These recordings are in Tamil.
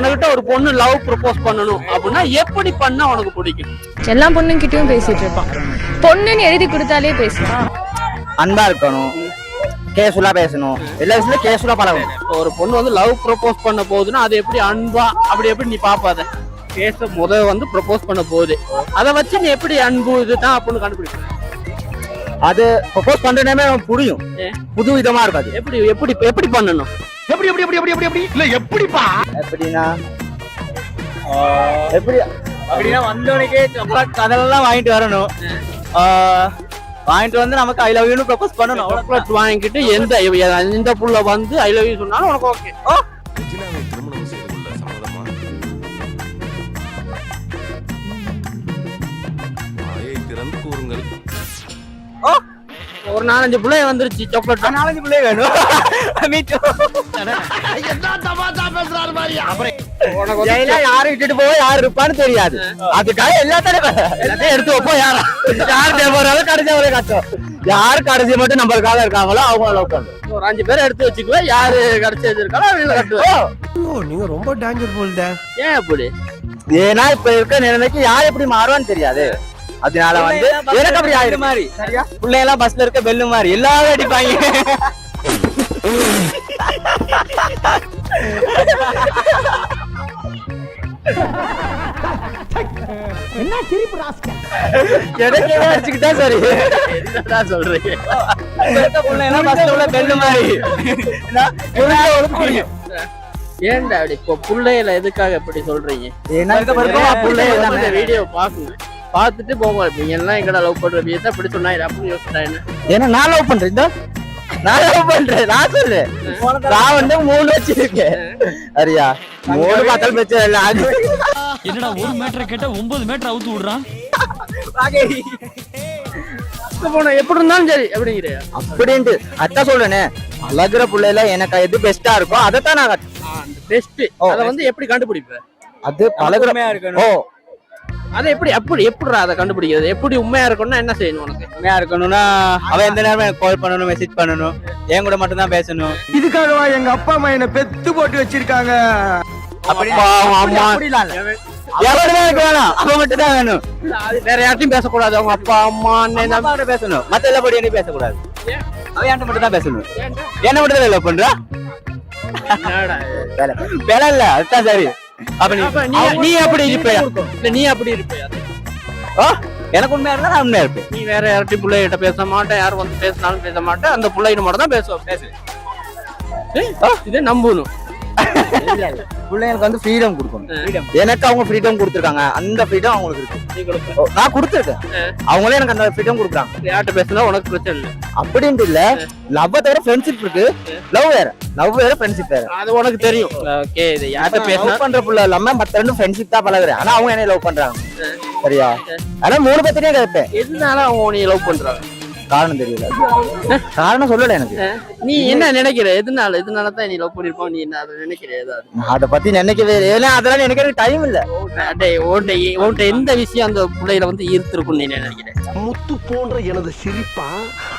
உனக்கிட்ட ஒரு பொண்ணு லவ் ப்ரப்போஸ் பண்ணணும் அப்படின்னா எப்படி பண்ணா உனக்கு பிடிக்கும்? எல்லா பொண்ணுங்கிட்டயும் பேசிட்டு இருப்பான். பொண்ணுன்னு எழுதி கொடுத்தாலே பேசுவான். அன்பா இருக்கணும். கேஷுவலா பேசணும். எல்லா விஷயத்துலயும் கேஷுவலா பழகணும். ஒரு பொண்ணு வந்து லவ் ப்ரப்போஸ் பண்ண போகுதுன்னா அது எப்படி அன்பா அப்படி எப்படி நீ பாப்பாத? பேச முத வந்து ப்ரப்போஸ் பண்ண போகுது. அதை வச்சு நீ எப்படி அன்பு இதுதான் அப்படின்னு கண்டுபிடிக்கிற அது ப்ரொபோஸ் அவன் புரியும். புது விதமா இருக்காது. எப்படி எப்படி எப்படி பண்ணணும்? எப்படி எப்படி எப்படி எப்படி எப்படி எப்படி? இல்ல எப்படிப்பா? எப்படின்னா? எப்படி? அப்படின்னா வந்தவனுக்கே சாக்லேட் அதெல்லாம் வாங்கிட்டு வரணும். ஆஹ், வாங்கிட்டு வந்து நமக்கு ஐ லவ் யூன்னு ப்ரப்போஸ் பண்ணணும். சாக்லேட் வாங்கிட்டு எந்த எந்த புள்ள வந்து ஐ லவ் யூ சொன்னாலும் உனக்கு ஓகே ரெஜினாவை ஒரு நாலஞ்சு பிள்ளை வந்துருச்சு சாக்லேட் நாலஞ்சு பிள்ளை வேணும். Me too. என்ன தமாஷா பேசுறாரு மாதிரியா உனக்கு வந்து ஜெயிலா யாரு விட்டுட்டு போவா யாரு இருப்பான்னு தெரியாது. அதுக்காக எல்லாத்தையும் எல்லாத்தையும் எடுத்து வைப்போம் யாரா? யார் போறாலும் கடைசி வரை கஷ்டம் யாரு கடைசி மட்டும் நம்மளுக்காக இருக்காங்களோ அவங்க பண்ணும் ஒரு அஞ்சு பேரை எடுத்து வச்சுக்குவேன் யாரு கிடைச்சி வச்சிருக்காளோ அவங்க கட்டுவேன் நீங்க ரொம்ப டேஞ்சர் போல்த ஏன் அப்படி? ஏன்னா இப்ப இருக்க நிலைமைக்கு யார் எப்படி மாறுவான்னு தெரியாது. அதனால வந்து எனக்கு ஆயிடும் மாதிரி சரியா? பிள்ளை எல்லாம் பஸ்ல இருக்க பெல்லு மாதிரி எல்லாரும் அடிப்பாங்க. எனக்கு என்ன வச்சுக்கிட்டா சரி. என்னடா சொல்றீங்க பஸ்ல உள்ள பெல்லு மாதிரி. ஏன்டா அப்படி? இப்போ புள்ளையில எதுக்காக இப்படி சொல்றீங்க? ஏன்னா வீடியோ பாக்குங்க பார்த்துட்டு போங்க நீங்க எல்லாம் எங்கடா லவ் பண்றீங்க தான் இப்படி சொன்னா? அப்படின்னு யோசிச்சா என்ன? ஏன்னா நான் லவ் பண்றேன். இதோ. நான் லவ் பண்றேன். நான் சொல்லு. நான் வந்து மூணு வச்சிருக்கேன். சரியா மூணு பார்த்தாலும் பிரச்சனை இல்ல. அது என்னடா ஒரு மீட்டர் கேட்டா ஒன்பது மீட்டர் அவுத்து விடுறான்? எப்படி இருந்தாலும் சரி அப்படிங்கிறியா அப்படின்ட்டு. அதான் சொல்றேனே. அழகுற பிள்ளைல எனக்கு எது பெஸ்டா இருக்கோ அதைத்தான் நான் பெஸ்ட். அத வந்து எப்படி கண்டுபிடிப்ப? அது பழகுற ஓ அதை எப்படி எப்படி எப்படிடா அதை கண்டுபிடிக்கிறது? எப்படி உண்மையா இருக்கணும்னா என்ன செய்யணும் உனக்கு? உண்மையா இருக்கணும்னா அவன் எந்த நேரம் கால் பண்ணணும் மெசேஜ் பண்ணணும். என் கூட மட்டும் தான் பேசணும். இதுக்காகவா எங்க அப்பா அம்மா என்ன பெத்து போட்டு வச்சிருக்காங்க? வேற யார்ட்டையும் பேசக்கூடாது. அவங்க அப்பா அம்மா அண்ணன் பேசணும். மத்த எல்லா படி பேசக்கூடாது? அவன் என்கிட்ட மட்டும் தான் பேசணும் என்ன மட்டும் தான் லவ் பண்றா? வேலை இல்ல. அதுதான் சரி. அப்ப நீ நீ அப்படி இருப்பியா? இல்ல நீ அப்படி இருப்பியா? எனக்கு உண்மையா இருந்தா நான் உண்மையா இருப்பேன். நீ வேற யார்ட்டையும் பிள்ளைகிட்ட பேச மாட்டேன் யாரும் வந்து பேசினாலும் பேச மாட்டேன் அந்த பிள்ளைகிட்ட மட்டும் தான் பேசுவோம் பேசு இதை நம்பணும். பிள்ளைங்களுக்கு வந்து ஃப்ரீடம் கொடுக்கணும். எனக்கு அவங்க ஃப்ரீடம் கொடுத்துருக்காங்க. அந்த ஃப்ரீடம் அவங்களுக்கு இருக்கு. நான் கொடுத்துருக்கேன். அவங்களே எனக்கு அந்த ஃப்ரீடம் கொடுக்குறாங்க. யார்கிட்ட பேசினா உனக்கு பிரச்சனை இல்லை. அப்படின்ட்டு இல்ல. லவ் தவிர ஃப்ரெண்ட்ஷிப் இருக்கு. லவ் வேற. லவ் வேற ஃப்ரெண்ட்ஷிப் வேற. அது உனக்கு தெரியும். ஓகே இது யார்கிட்ட பேசினா? பண்ற புள்ள இல்லாம மத்த ரெண்டும் ஃப்ரெண்ட்ஷிப் தான் பழகுறேன். ஆனா அவங்க என்ன லவ் பண்றாங்க. சரியா? ஆனா மூணு பேர்த்தையும் கேட்பேன் எதனால அவங்க நீ லவ் பண்றாங்க? காரணம் தெரியல. காரணம் சொல்லல எனக்கு. நீ என்ன நினைக்கிற? எதனால? எதனால தான் நீ லவ் பண்ணிருப்பான் நீ என்ன அதை நினைக்கிற ஏதாவது? நான் அதை பத்தி நினைக்கவே இல்லை. ஏன்னா அதெல்லாம் எனக்கு டைம் இல்ல. உன்கிட்ட எந்த விஷயம் அந்த பிள்ளையில வந்து ஈர்த்திருக்கும்னு நீ நினைக்கிற? முத்து போன்ற எனது சிரிப்பா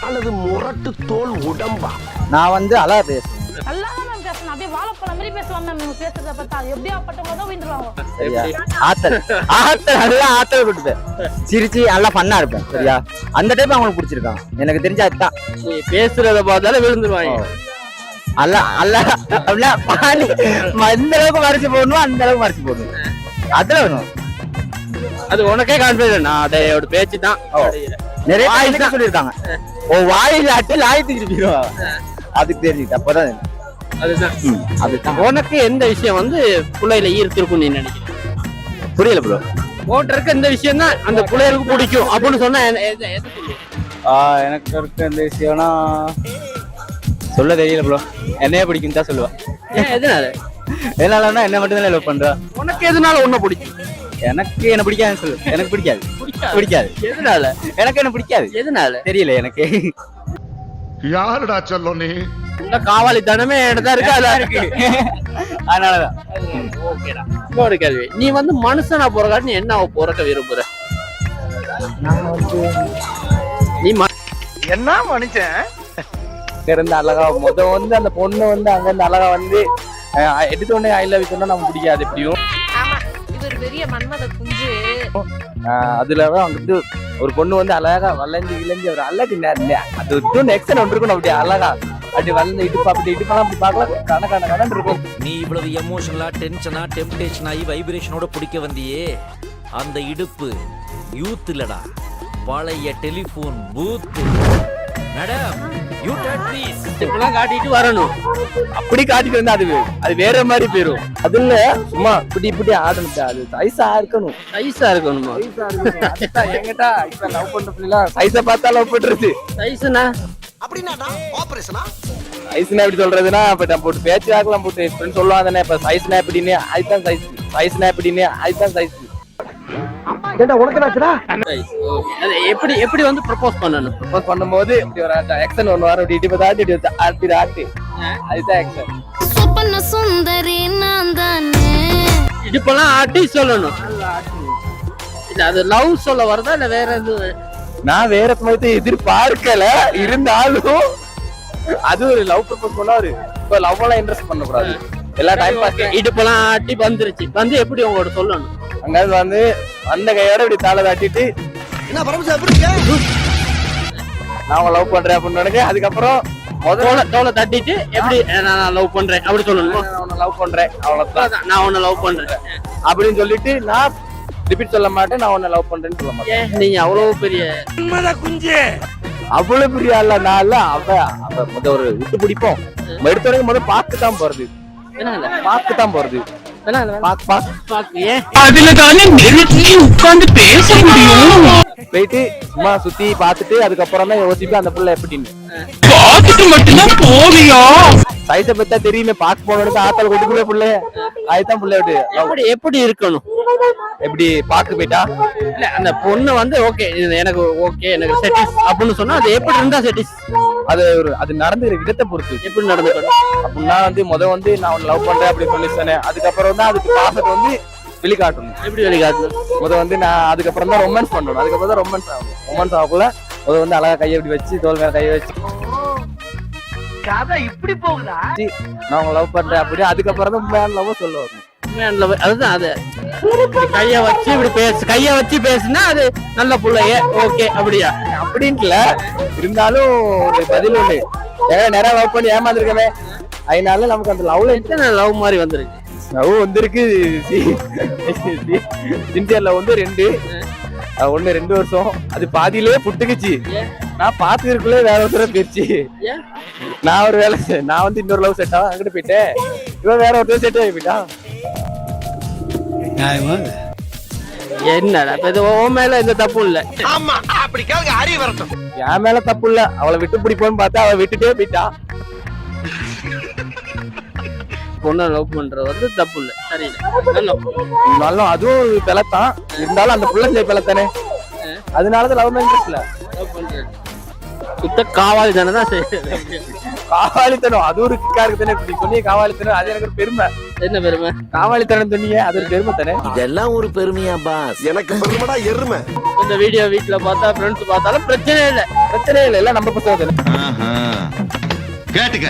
அல்லது முரட்டு தோல் உடம்பா? நான் வந்து அழகா பேசுவேன். நல்லா தான் மேம் பேசணும் அப்படியே வாழைப்பழம் மாதிரி பேசுவாங்க மேம் இவங்க பேசுறத பார்த்தா எப்படியா பட்டவங்க தான் விழுந்துருவாங்க சரியா ஆத்தல். ஆத்தல் நல்லா ஆத்தல் விட்டுப்பேன் சிரிச்சு நல்லா பண்ணா இருப்பேன் சரியா? அந்த டைப் அவங்களுக்கு பிடிச்சிருக்கான். எனக்கு தெரிஞ்ச அதுதான். நீ பேசுறத பார்த்தாலே விழுந்துருவாங்க. அல்ல அல்ல பாணி. எந்த அளவுக்கு மறைச்சு போடணும் அந்த அளவுக்கு மறைச்சு போடணும். அதுல வேணும். அது உனக்கே கான்பிடன்ட் நான் அதையோட பேச்சு தான் நிறைய சொல்லியிருக்காங்க. ஓ வாயில அட்டு லாய் அதுக்கு தெரிஞ்சுக்கிட்டு அப்பதான் அதுதான் அதுதான் உனக்கு எந்த விஷயம் வந்து பிள்ளையில ஈர்த்திருக்கும் நீ நினைக்கிற புரியல ப்ரோ உன்கிட்ட இருக்க இந்த விஷயம் தான் அந்த பிள்ளைகளுக்கு பிடிக்கும் அப்படின்னு சொன்னா? எனக்கு இருக்க இந்த விஷயம்னா சொல்ல தெரியல ப்ரோ என்னையே பிடிக்கும் தான் சொல்லுவேன் எதனால? எதனாலன்னா என்ன மட்டும் தான் லவ் பண்றா. உனக்கு எதனால உன்ன பிடிக்கும்? எனக்கு என்ன பிடிக்காதுன்னு சொல்லு. எனக்கு பிடிக்காது. பிடிக்காது. எதனால? எனக்கு என்ன பிடிக்காது. எதனால? தெரியல எனக்கு. யாருடா சொல்லும் நீ? இந்த காவாலித்தனமே தான் இருக்கு அதுல இருக்கு அதனாலதான். ஓகேடா. இன்னொரு கேள்வி. நீ வந்து மனுஷனா போறக்காட்டி நீ என்ன பிறக்க விரும்புற? நீ ம- என்ன மனுஷன்? இருந்து அழகா முத வந்து அந்த பொண்ணு வந்து அங்க இருந்து அழகா வந்து அஹ் எடுத்த உடனே ஐ லவ் சொன்னா நமக்கு பிடிக்காது எப்படியும். பெரிய மன்மத குஞ்சு. அதுலதான் வந்துட்டு ஒரு பொண்ணு வந்து அழகா வளைஞ்சு இளைஞ்சு ஒரு அழகு நே- அது இன்னும் நெக்ஸ்ட் ஒன்று இருக்கணும் அப்படி அழகா. அப்படி வளர்ந்து இடுப்பு அப்படி இடுப்பெல்லாம் அப்படி பார்க்கலாம். கண கண இருக்கும். நீ இவ்வளவு எமோஷனலா டென்ஷனா டெம்டேஷன் ஆகி வைப்ரேஷனோட பிடிக்க வந்தியே. அந்த இடுப்பு யூத் இல்லடா. பழைய டெலிபோன் பூத்து மேடம் யூ டர்ன் ப்ளீஸ் இப்பெல்லாம் காட்டிட்டு வரணும். அப்படி காட்டிட்டு வந்து அது அது வேற மாதிரி போயிரும். அது இல்ல. சும்மா இப்படி இப்படி ஆடணும் அது சைஸா இருக்கணும். சைஸா இருக்கணுமா? இப்ப லவ் சைஸை பார்த்தா லவ் பண்றது. சைஸ்னா அப்படின்னா ஆபரேஷனா சைஸ்னா எப்படி சொல்றதுன்னா இப்ப நம்ம போட்டு பேச்சு வாக்கலாம் போட்டு ஃப்ரெண்ட் சொல்லுவாங்க தானே இப்ப சைஸ்னா எப்படின்னு? அதுதான் சைஸ் சைஸ்னா எப்படின்னு? அதுதான் சைஸ் ஏண்டா உனக்கு. அது எப்படி எப்படி வந்து ப்ரப்போஸ் பண்ணணும்? ப்ரப்போஸ் பண்ணும்போது இப்படி ஒரு ஆக்ஷன் ஒன்று வரும். இப்படி இடிப்பு தாட்டி இப்படி ஆட்டி ஆட்டி. அதுதான் ஆக்ஷன் சொப்பன சுந்தரி நான் தானே? இடுப்பெல்லாம் ஆட்டி சொல்லணும். இல்ல அது லவ் சொல்ல வருதா இல்ல வேற எதுவும் நான் வேற சமயத்தை எதிர்பார்க்கல. இருந்தாலும் அது ஒரு லவ் ப்ரப்போஸ் பண்ணாரு இப்போ லவ் எல்லாம் இன்ட்ரெஸ்ட் பண்ணக்கூடாது. எல்லா டைம் பாஸ் இடுப்பெல்லாம் ஆட்டி வந்துருச்சு. வந்து எப்படி உங்களோட சொல்லணும்? அங்காவது வந்து அந்த கையோட இப்படி தாளை தாட்டிட்டு என்ன பரமசா எப்படி இருக்க நான் லவ் பண்றேன் அப்படின்னு நினைக்க அதுக்கப்புறம் முதல்ல தோலை தட்டிட்டு எப்படி நான் லவ் பண்றேன் அப்படி சொல்லணுமா. நான் உன்னை லவ் பண்றேன் அவ்வளவுதான். நான் உன்னை லவ் பண்றேன். அப்படின்னு சொல்லிட்டு நான் ரிப்பீட் சொல்ல மாட்டேன் நான் உன்னை லவ் பண்றேன்னு சொல்ல மாட்டேன். நீங்க அவ்வளவு பெரிய அவ்வளவு பெரிய ஆள் நான் இல்ல. அவ அவ முத ஒரு விட்டு பிடிப்போம். எடுத்த உடனே முதல் பார்க்க தான் போறது. பார்க்க தான் போறது. பாக் பாக்கு, ஏன் போயிட்டு சும்மா சுத்தி பார்த்துட்டு அதுக்கப்புறம் தான் யோசிப்பேன் அந்த புள்ள எப்படின்னு. சைஸை பத்தா தெரியுமே பார்க்க போனோட ஆத்தாள் கொட்டுக்குள்ளே புள்ள. அதுதான் புள்ள எப்படி எப்படி இருக்கணும்? எப்படி பார்க்க போயிட்டா? இல்ல அந்த பொண்ணு வந்து ஓகே எனக்கு ஓகே எனக்கு செட்டிஸ் அப்படின்னு சொன்னா அது எப்படி இருந்தா செட்டிஸ் அது ஒரு அது நடந்துக்கிற விதத்தை பொறுத்து. எப்படி நடந்துக்கணும் அப்படின்னா வந்து முத வந்து நான் லவ் பண்றேன் அப்படின்னு சொல்லி சொன்னேன். அதுக்கப்புறம் தான் அதுக்கு பாசத்தை வந்து வெளிக்காட்டணும். எப்படி வெளிக்காட்டணும்? முத வந்து நான் அதுக்கப்புறம் தான் ரொமான்ஸ் பண்ணணும். அதுக்கப்புறம் தான் ரொமான்ஸ் ஆகும் ரொமான்ஸ் ஆகக்குள்ள முத வந்து அழகா கையை இப்படி வச்சு தோல் மேல கையை வச்சு. கதை இப்படி போகுதா? நான் உங்களை லவ் பண்றேன் அப்படி அதுக்கப்புறம் தான் உண்மையான லவ் சொல்ல வரணும். உண்மையான love, அதுதான் அது. கைய வச்சு இப்படி பேசு கைய வச்சு பேசுனா அது நல்ல புள்ளைய. ஓகே அப்படியா? அப்படின்ட்டுல இருந்தாலும் ஒரு பதில் ஒண்ணு. ஏன்னா நிறைய லவ் பண்ணி ஏமாந்துருக்கமே அதனால நமக்கு அந்த லவ்ல எத்தனை லவ் மாதிரி வந்திருக்கு? லவ் வந்திருக்கு சின்சியர் லவ் வந்து ரெண்டு. ஒண்ணு ரெண்டு வருஷம். அது பாதியிலேயே புட்டுக்குச்சு? நான் பாத்துக்கிறதுக்குள்ளே வேற ஒருத்தர போயிடுச்சு? நான் ஒரு வேலை நான் வந்து இன்னொரு லவ் செட் ஆகும் அங்கிட்டு போயிட்டேன். இவன் வேற ஒருத்தர் செட் ஆகி போயிட்டான். என்னடா இப்ப இது உன் மேல எந்த தப்பும் இல்ல. ஆமா அப்படி கேளுங்க அறிவு வரட்டும். என் மேல தப்பு இல்ல. அவளை விட்டு பிடிப்போன்னு பார்த்தா அவளை விட்டுட்டே போயிட்டா. பொண்ணை லவ் பண்றது வந்து தப்பு இல்ல. சரியில்லை பொண்ணு. இருந்தாலும் அதுவும் பிளத்தான் இருந்தாலும் அந்த புள்ள பிளத்தானே அதனாலதான் லவ் இன்ட்ரெஸ்ட்ல love பண்றது. சுத்த காவாலி தானே தான் செய்யுது. காவாலித்தனம் அது ஒரு கிக்கா இருக்கு தானே இப்படி சொன்னீங்க காவாலித்தனம் அது எனக்கு ஒரு பெருமை. என்ன பெருமை? காவாலித்தனம் சொன்னீங்க அது ஒரு பெருமை தானே? இதெல்லாம் ஒரு பெருமையா பாஸ்? எனக்கு பெருமடா எருமை. இந்த வீடியோ வீட்ல பார்த்தா ஃப்ரெண்ட்ஸ் பார்த்தாலும் பிரச்சனை இல்ல. பிரச்சனையே இல்லை எல்லாம் நம்ம புத்தகம் தானே? கேட்டுக்க.